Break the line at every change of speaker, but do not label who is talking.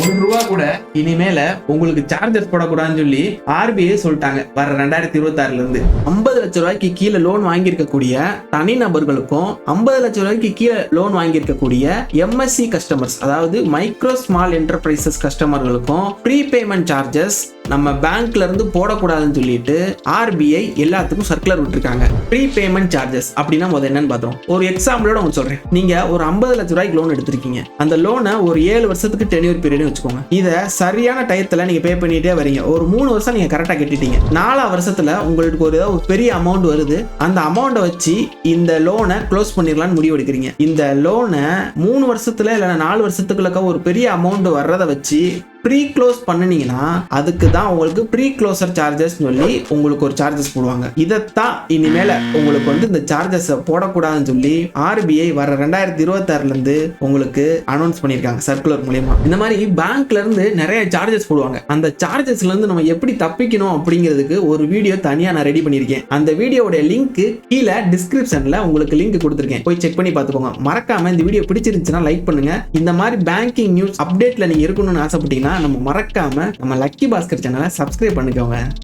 ஒரு ரூபா கூட இனிமேல உங்களுக்கு சார்ஜஸ் போடக்கூடாதுன்னு சொல்லி ஆர்பிஐ சொல்லிட்டாங்க. வர ரெண்டாயிரத்தி இருபத்தி ஆறுல இருந்து. ஐம்பது லட்ச ரூபாய்க்கு கீழே லோன் வாங்கியிருக்கக்கூடிய தனிநபர்களுக்கும் ஐம்பது லட்ச ரூபாய்க்கு கீழே லோன் வாங்கியிருக்கக்கூடிய எம்எஸ்சி கஸ்டமர்ஸ் அதாவது மைக்ரோ ஸ்மால் என்டர்பிரைசஸ் கஸ்டமர்களுக்கும் ப்ரீ பேமெண்ட் சார்ஜஸ் நம்ம பேங்க்ல இருந்து போடக்கூடாதுன்னு சொல்லிட்டு ஆர்பிஐ எல்லாத்துக்கும் சர்க்குலர் விட்டுருக்காங்க. ப்ரீ பேமெண்ட் சார்ஜஸ் அப்படின்னா முதல் என்னன்னு பார்த்தோம் ஒரு எக்ஸாம்பிளோட உங்களுக்கு சொல்றேன். நீங்க ஒரு ஐம்பது லட்ச ரூபாய்க்கு லோன் எடுத்திருக்கீங்க. அந்த லோனை ஒரு ஏழு வருஷத்துக்கு டென்யூர் பீரியட் வச்சுக்கோங்க. இதை சரியான டயத்துல நீங்க பே பண்ணிட்டே வரீங்க. ஒரு மூணு வருஷம் நீங்க கரெக்டா கட்டிட்டீங்க. நாலா வருஷத்துல உங்களுக்கு ஒரு ஒரு பெரிய அமௌண்ட் வருது. அந்த அமௌண்ட்டை வச்சு இந்த லோனை க்ளோஸ் பண்ணிடலாம்னு முடிவு எடுக்கிறீங்க. இந்த லோனை மூணு வருஷத்துல இல்லைன்னா நாலு வருஷத்துக்குள்ளக்க ஒரு பெரிய அமௌண்ட் வர்றதை வச்சு ப்ரீ க்ளோஸ் பண்ணினீங்கன்னா அதுக்கு தான் உங்களுக்கு ப்ரீ க்ளோசர் சார்ஜஸ் சொல்லி உங்களுக்கு ஒரு சார்ஜஸ் போடுவாங்க. இதைத்தான் இனிமேல உங்களுக்கு வந்து இந்த சார்ஜஸ் போடக்கூடாதுன்னு சொல்லி ஆர்பிஐ வர ரெண்டாயிரத்தி இருபத்தாறுல இருந்து உங்களுக்கு அனௌன்ஸ் பண்ணியிருக்காங்க சர்க்குலர் மூலியமா. இந்த மாதிரி பேங்க்ல இருந்து நிறைய சார்ஜஸ் போடுவாங்க. அந்த சார்ஜஸ்ல இருந்து நம்ம எப்படி தப்பிக்கணும் அப்படிங்கிறதுக்கு ஒரு வீடியோ தனியா நான் ரெடி பண்ணியிருக்கேன். அந்த வீடியோவோட லிங்க் கீழே டிஸ்கிரிப்ஷன்ல உங்களுக்கு லிங்க் கொடுத்துருக்கேன். போய் செக் பண்ணி பார்த்துக்கோங்க. மறக்காம இந்த வீடியோ பிடிச்சிருந்துச்சுன்னா லைக் பண்ணுங்க. இந்த மாதிரி பேங்கிங் நியூஸ் அப்டேட்ல நீங்க இருக்கணும்னு ஆசைப்பட்டீங்கன்னா நம்ம மறக்காம நம்ம லக்கி பாஸ்கர் சேனலை சப்ஸ்கிரைப் பண்ணிக்கோங்க.